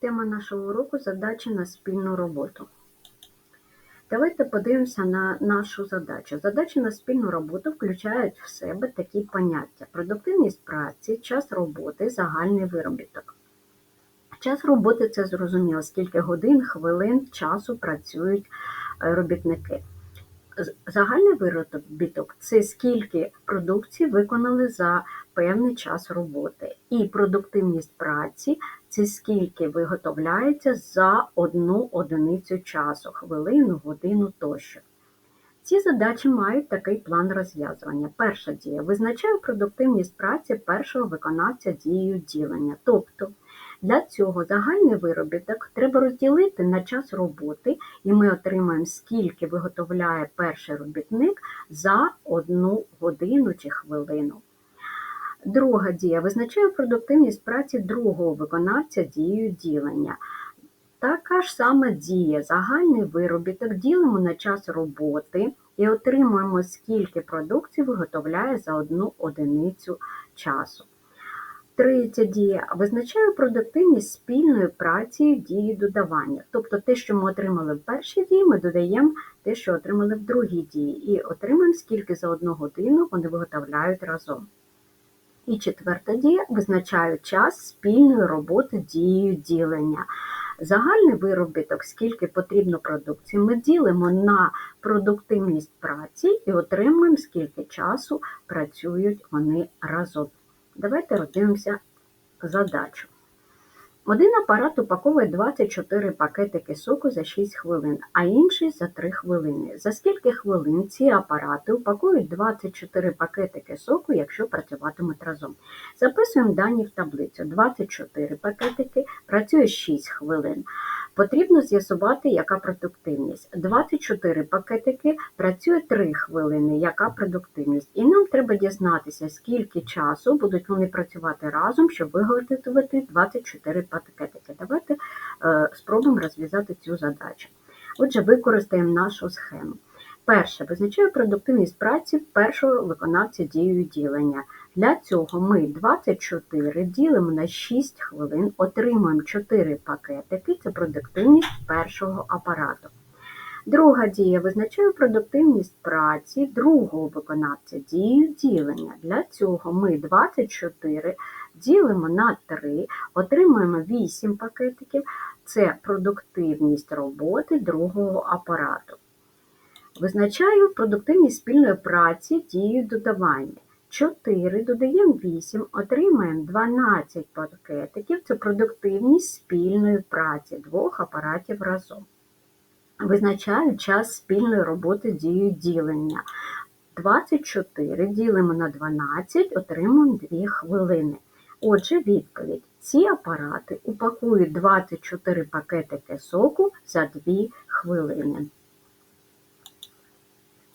Тема нашого уроку задачі на спільну роботу. Давайте подивимося на нашу задачу. Задачі на спільну роботу включають в себе такі поняття: продуктивність праці, час роботи, загальний виробіток. Час роботи це зрозуміло, скільки годин, хвилин, часу працюють е, робітники. Загальний виробіток це скільки продукції виконали за певний час роботи. І продуктивність праці це скільки виготовляється за одну одиницю часу, хвилину, годину тощо. Ці задачі мають такий план розв'язування. Перша дія визначає продуктивність праці першого виконавця дією ділення. Тобто для цього загальний виробіток треба розділити на час роботи, і ми отримаємо, скільки виготовляє перший робітник за одну годину чи хвилину. Друга дія визначає продуктивність праці другого виконавця дією ділення. Така ж сама дія, загальний виробіток ділимо на час роботи і отримуємо, скільки продукції виготовляє за одну одиницю часу. Третя дія визначає продуктивність спільної праці дії додавання. Тобто те, що ми отримали в першій дії, ми додаємо те, що отримали в другій дії, і отримаємо, скільки за одну годину вони виготовляють разом. І четверта дія визначає час спільної роботи дією ділення. Загальний виробіток, скільки потрібно продукції, ми ділимо на продуктивність праці і отримуємо, скільки часу працюють вони разом. Давайте роздивимося задачу. Один апарат упаковує 24 пакетики соку за 6 хвилин, а інший за 3 хвилини. За скільки хвилин ці апарати упакують 24 пакетики соку, якщо працюватимуть разом? Записуємо дані в таблицю. 24 пакетики, працює 6 хвилин. Потрібно з'ясувати, яка продуктивність. 24 пакетики, працює 3 хвилини, яка продуктивність. І нам треба дізнатися, скільки часу будуть вони працювати разом, щоб виготовити 24 пакетики. Давайте е, спробуємо розв'язати цю задачу. Отже, використаємо нашу схему. Перше, визначаю продуктивність праці першого виконавця дією ділення. Для цього ми 24 ділимо на 6 хвилин, отримуємо 4 пакетики, це продуктивність першого апарату. Друга дія визначаю продуктивність праці другого виконавця дією ділення. Для цього ми 24 ділимо на 3, отримуємо 8 пакетиків, це продуктивність роботи другого апарату. Визначаю продуктивність спільної праці дією додавання. 4 додаємо 8, отримаємо 12 пакетиків. Це продуктивність спільної праці двох апаратів разом. Визначаю час спільної роботи з дією ділення. 24 ділимо на 12, отримуємо 2 хвилини. Отже, відповідь. Ці апарати упакують 24 пакетики соку за 2 хвилини.